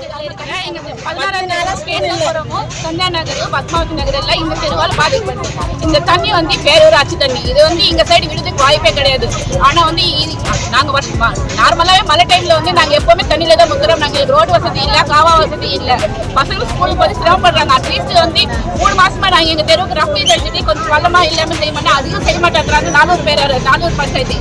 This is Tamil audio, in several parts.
பேர் வந்து கீதா நான் பதினாறாவது கந்தா நகரும் பத்மாவதி நகரில் இந்த தெருவால் பாதிக்கப்படுது இந்த தண்ணி வந்து பேரூராட்சி தண்ணி. இது வந்து எங்கள் சைடு விடுறதுக்கு வாய்ப்பே கிடையாது. ஆனால் வந்து நாங்கள் நாங்க வருஷமா நார்மலாவே மழை டைம்ல வந்து நாங்கள் எப்போவுமே தண்ணியில தான் முக்கிறோம் நாங்கள் ரோடு வசதி இல்லை காவா வசதி இல்லை. பசங்க ஸ்கூலுக்கு போய் சிரமப்படுறாங்க. அட்லீஸ்ட் வந்து மூணு மாசமா நாங்கள் எங்கள் தெருவுக்கு ரஃபி கழிச்சுட்டு கொஞ்சம் வல்லமா இல்லாமல் செய்ய மாட்டோம். அதிகம் செய்ய மாட்டேங்கிறாங்க. நானூறு பேர் நானூறு பஞ்சாயத்து.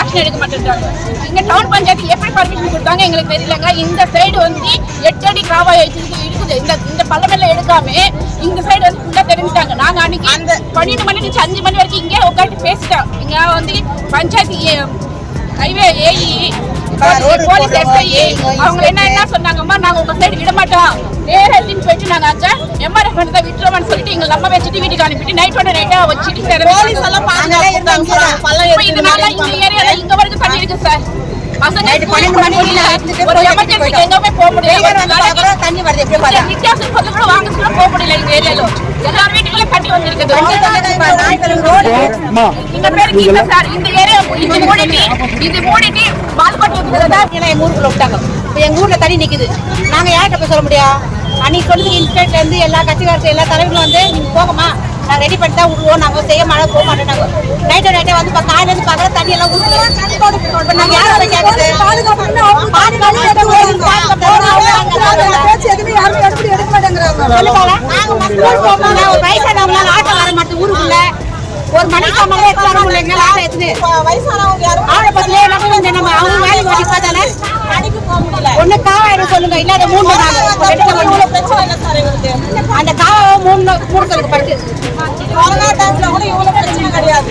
ஆக்ஷன் எடுக்க மாட்டேன்றாங்க. இங்க டவுன் பஞ்சாயத்து எப்படி பர்மிஷன் கொடுத்தாங்க எங்களுக்கு தெரியலங்க. இந்த சைடு வந்து எட்டு அடி காவா இருக்குது இருக்குது. இந்த இந்த பள்ளமெல்லாம் எடுக்காம இந்த சைடு வந்து ஃபுல்லா தெரிஞ்சுட்டாங்க. நாங்க அன்னைக்கு அந்த பன்னெண்டு மணி నుంచి அஞ்சு மணி வரைக்கும் இங்கே உட்காந்து பேசிட்டோம். இங்க வந்து panchayat highway AE police SI அவங்க என்ன என்ன சொன்னாங்கம்மா நாங்க உங்க சைடு விட மாட்டோம். நேரா எடுத்துன்னு போயிட்டு நாங்க அங்க எம்ஆர்எஃப் தான் விட்டுருவோம்னு சொல்லிட்டு எங்க நம்ம வச்சுட்டு வீட்டுக்கு அனுப்பிட்டு நைட்டோட நைட்டா வச்சுட்டு போலீஸ் எல்லாம் இப்ப இதனால இந்த ஏரியால இங்க வரைக்கும் தண்ணி இருக்கு சார். எங்கேயுமே போக முடியல. தண்ணி வருது எப்படி இந்த வித்தியாசம் கூட வாங்க போக முடியல இந்த ஏரியால. எல்லார் வீட்டுக்குள்ள தண்ணி வந்திருக்குது இந்த பேரு கீதா சார். இந்த ஏரியா இது மூடிட்டு இது மூடிட்டு பால்பட்டு எல்லாம் எங்க ஊருக்குள்ள விட்டாங்க. இப்போ எங்க ஊர்ல தண்ணி நிக்குது. நாங்க யார்கிட்ட போய் சொல்ல முடியும்? அன்னைக்கு சொல்லுங்க இன்ஸ்பெக்டர்ல இருந்து எல்லா கட்சிக்காரர்கள் எல்லா தலைவர்களும் வந்து நீங்க போகமா நாங்க ரெடி பண்ணி தான் விடுவோம் நாங்க செய்ய மாட்டோம் போக மாட்டோம் நைட்டோ நைட்டோ வந்து பா- காலையில இருந்து பாக்குற தண்ணி எல்லாம் ஊருக்குள்ள இப்ப நாங்க யாரை போய் கேட்கறது பாதுகாப்பு எடுத்து போய் ஒரு மணிக்கு சம்பளம் எடுத்து வர முடியல? ஆட்டோ எடுத்துன்னு ஆளை பத்திலே நம்ம அவங்க வேலைக்கு ஓடி பார்த்தாலே ஒண்ணு காவாயிரம் சொல்லுங்க? இல்லாத மூணு அந்த காவாவை மூணு மூணு சொல்லுங்க பட்டு கொரோனா டைம்ல கூட இவ்வளவு பிரச்சனை கிடையாது.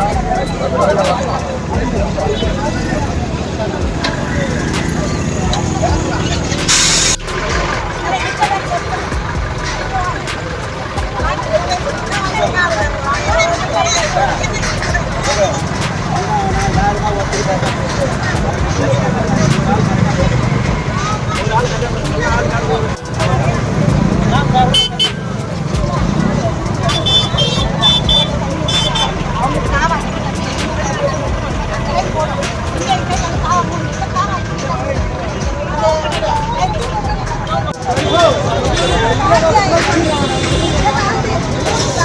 Let's go.